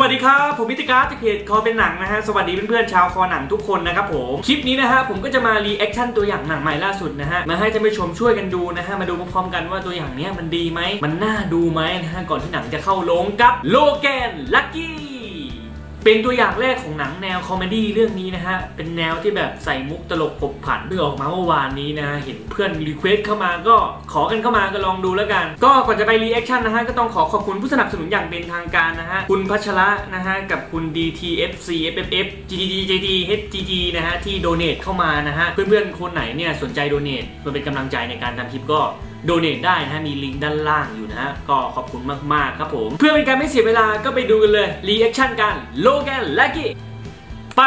วัสดีครับ ผมมิติการจากเพจคอเป็นหนังนะฮะ สวัสดีเพื่อนๆชาวคอหนังทุกคนนะครับผม คลิปนี้นะฮะผมก็จะมารีแอคชั่นตัวอย่างหนังใหม่ล่าสุดนะฮะ มาให้ท่านผู้ชมช่วยกันดูนะฮะ มาดูพร้อมๆกันว่าตัวอย่างเนี้ยมันดีไหม มันน่าดูไหมนะฮะ ก่อนที่หนังจะเข้าโรงกับโลแกนลักกี้ เป็นตัวอย่างแรกของหนังแนวคอมเมดี้เรื่องนี้นะฮะ เป็นแนวที่แบบใส่มุกตลกขบขันเพิ่งออกมาเมื่อวานนี้นะฮะเห็นเพื่อนรีเควสเข้ามาก็ขอกันเข้ามาก็ลองดูแล้วกัน ก็ก่อนจะไปรีแอคชั่นนะฮะ ก็ต้องขอขอบคุณผู้สนับสนุนอย่างเป็นทางการนะฮะ คุณพัชระนะฮะ กับคุณ DTFC FFF GTG JT HGG นะฮะ ที่โดเน a เข้ามานะฮะ เพื่อนๆคนไหนเนี่ยสนใจโดเน a เพื่อเป็นกำลังใจในการทำคลิปก็ โดเน a ได้นะฮะมีลิงก์ด้านล่างอยู่นะฮะก็ขอบคุณมากๆครับผม เพื่อเป็นการไม่เสียเวลาก็ไปดูกันเลยรีแอคชั่นกันโลแกนแลกกี้ไป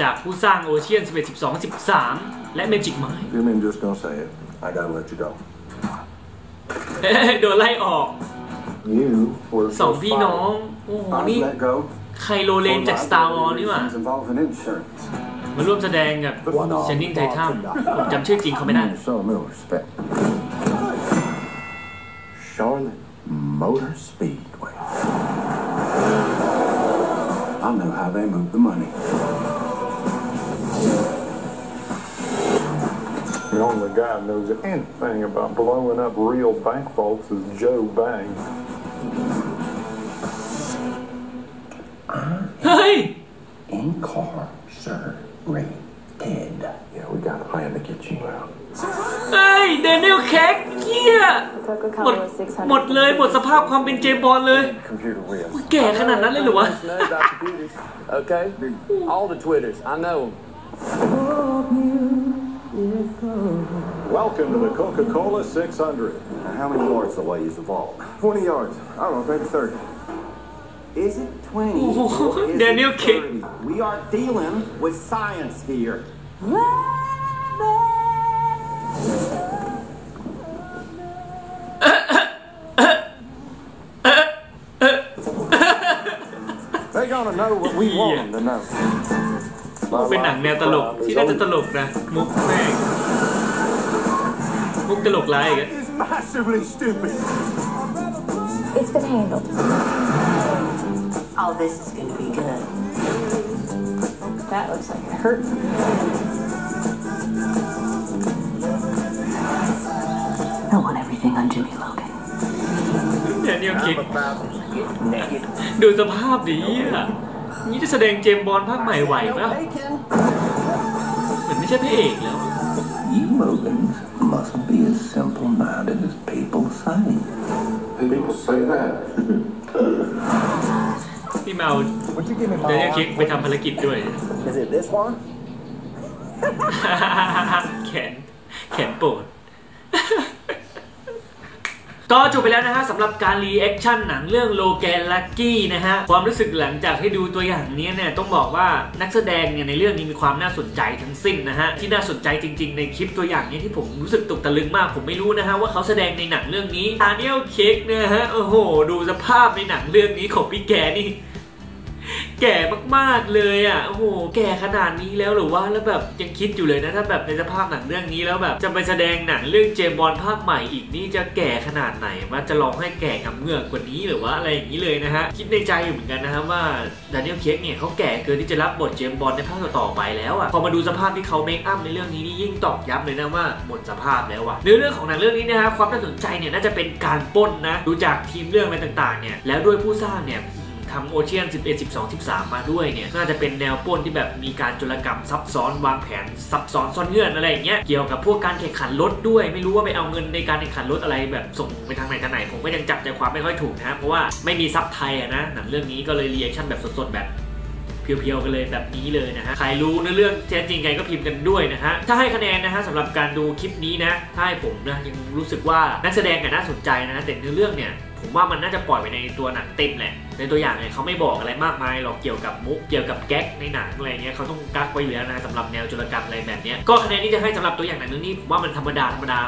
จากผู้สร้างโอเชียน11 12 13 และเมจิกไม้ You mean just don't say it? I gotta let you go. โดนไล่ออก You were สอง first พี่น้อง fired. โอ้โห I was นี่ let go. ไคโลเลนจาก Star Wars นี่หว่า Reasons involving insurance. มาร่วมแสดงกับ One off เชนนิงไททัมผมจำชื่อจริงเขาไม่ได้ You show me respect. Charlotte Motor Speedway. I know how they move the money. The only guy who knows anything about blowing up real bank vaults is Joe Bang. เฮ้ย Incarcerated. Yeah, we got a plan to get you out. เฮ้ยเดนิเอลเค้กเฮียหมด หมดเลย หมดสภาพความเป็นเจมส์บอลเลย Computer risk. แก่ขนาดนั้นเลยเหรอวะ know about computers. Okay? All the Twitters. I know 'em. Welcome to the Coca-Cola 600. How many yards away is the vault? 20 yards. I don't know, maybe 30. Is it 20? Oh, or is it Daniel King. 30? We are dealing with science here. They gonna know what we want them to know. เป็นหนังแนวตลกที่น่าจะตลกนะ มุกแม่งมุกตลกร้ายอีกอะ It's massively stupid. It's been handled. Oh, this is gonna be good. That looks like it hurt. I want everything on Jimmy Logan. เดนิเอลเค้ก I'm about to get naked. ดูสภาพดีอ่ะนี่จะแสดงเจมส์บอลภาคใหม่ไหวปะ Bacon. เหมือนไม่ใช่พระเอกแล้ว You Logans mustn't be as simple-minded as people say. People say that. พี่เมา Would you give me เดนิเอลเค้กไปทำภารกิจด้วย Is it this one? แขนแขนโปรด ก็จบไปแล้วนะฮะสำหรับการรีแอคชั่นหนังเรื่องโลแกนลักกี้นะฮะ ความรู้สึกหลังจากให้ดูตัวอย่างนี้เนี่ยต้องบอกว่านักแสดงเนี่ยในเรื่องนี้มีความน่าสนใจทั้งสิ้นนะฮะ ที่น่าสนใจจริง ๆ ในคลิปตัวอย่างนี้ที่ผมรู้สึกตกตะลึงมาก ผมไม่รู้นะฮะว่าเขาแสดงในหนังเรื่องนี้อาเนียลเค้กนะฮะโอ้โห ดูสภาพในหนังเรื่องนี้ของพี่แกนี่ แก่มากๆเลยอะโอ้โหแก่ขนาดนี้แล้วหรือว่าแล้วแบบยังคิดอยู่เลยนะถ้าแบบในสภาพหนังเรื่องนี้แล้วแบบจะไปแสดงหนังเรื่องเจมบอลภาคใหม่อีกนี่จะแก่ขนาดไหนว่าจะลองให้แก่กับเงือกกว่านี้หรือว่าอะไรอย่างนี้เลยนะฮะคิดในใจอยู่เหมือนกันนะครับว่าดานิเอลเคกเนี่ยเขาแก่เกินที่จะรับบทเจมบอลในภาคต่อๆไปแล้วอะพอมาดูสภาพที่เขาเมคอัพในเรื่องนี้นี่ยิ่งตอกย้ำเลยนะว่าหมดสภาพแล้วอะเนื้อเรื่องของหนังเรื่องนี้นะฮะความน่าสนใจเนี่ยน่าจะเป็นการป้นนะดูจากทีมเรื่องอะไรต่างๆเนี่ยแล้วด้วยผู้สร้างเนี่ย ทำโอเชียน 11 12 13 มาด้วยเนี่ย น่าจะเป็นแนวป้นที่แบบมีการโจรกรรมซับซ้อนวางแผนซับซ้อนซ่อนเงื่อนอะไรอย่างเงี้ย เกี่ยวกับพวกการแข่งขันรถด้วย ไม่รู้ว่าไปเอาเงินในการแข่งขันรถอะไรแบบส่งไปทางไหนทางไหน ผมก็ยังจับใจความไม่ค่อยถูกนะเพราะว่าไม่มีซับไทยอะนะ หนังเรื่องนี้ก็เลยรีแอคชั่นแบบสดๆแบบเพียวๆกันเลยแบบนี้เลยนะฮะ ใครรู้เนื้อเรื่องแท้จริงไงก็พิมพ์กันด้วยนะฮะ ถ้าให้คะแนนนะฮะสำหรับการดูคลิปนี้นะ ถ้าให้ผมนะยังรู้สึกว่านักแสดงเนี่ยน่าสนใจนะ แต่เนื้อเรื่องเนี่ยผมว่ามันน่าจะปล่อยไปในตัวหนังเต็มแหละ ในตัวอย่างเนี่ยเขาไม่บอกอะไรมากมายหรอกเกี่ยวกับมุกเกี่ยวกับแก๊กในหนังอะไรเงี้ยเขาต้องกักไว้อยู่แล้วนะสำหรับแนวโจรกรรมอะไรแบบเนี้ยก็คะแนนที่จะให้สำหรับตัวอย่างหนังเรื่องนี้ผมว่ามันธรรมดาธรรมดา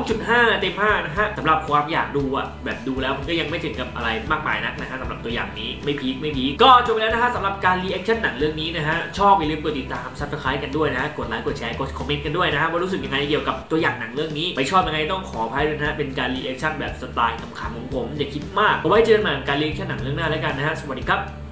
2.5 เต็ม 5 นะฮะสำหรับความอยากดูอะแบบดูแล้วมันก็ยังไม่ถึงกับอะไรมากมายนักนะฮะสำหรับตัวอย่างนี้ไม่พีคไม่พีคก็จบไปแล้วนะฮะสำหรับการรีแอคชั่นหนังเรื่องนี้นะฮะชอบอย่าลืมกดติดตามซับสไครต์กันด้วยนะฮะกดไลค์กดแชร์กดคอมเมนต์กันด้วยนะฮะว่ารู้สึกยังไงเกี่ยวกับตัวอย่างหนังเรื่องนี้ไปชอบยังไงต้องขออภัยด้วยนะฮะเป็นการรีแอคชั่นแบบสไตล์ขำๆของผมอย่าคิดมากเอาไว้เจอกันใหม่การรีแค่หนังเรื่องหน้าแล้วกันนะฮะสวัสดีครับ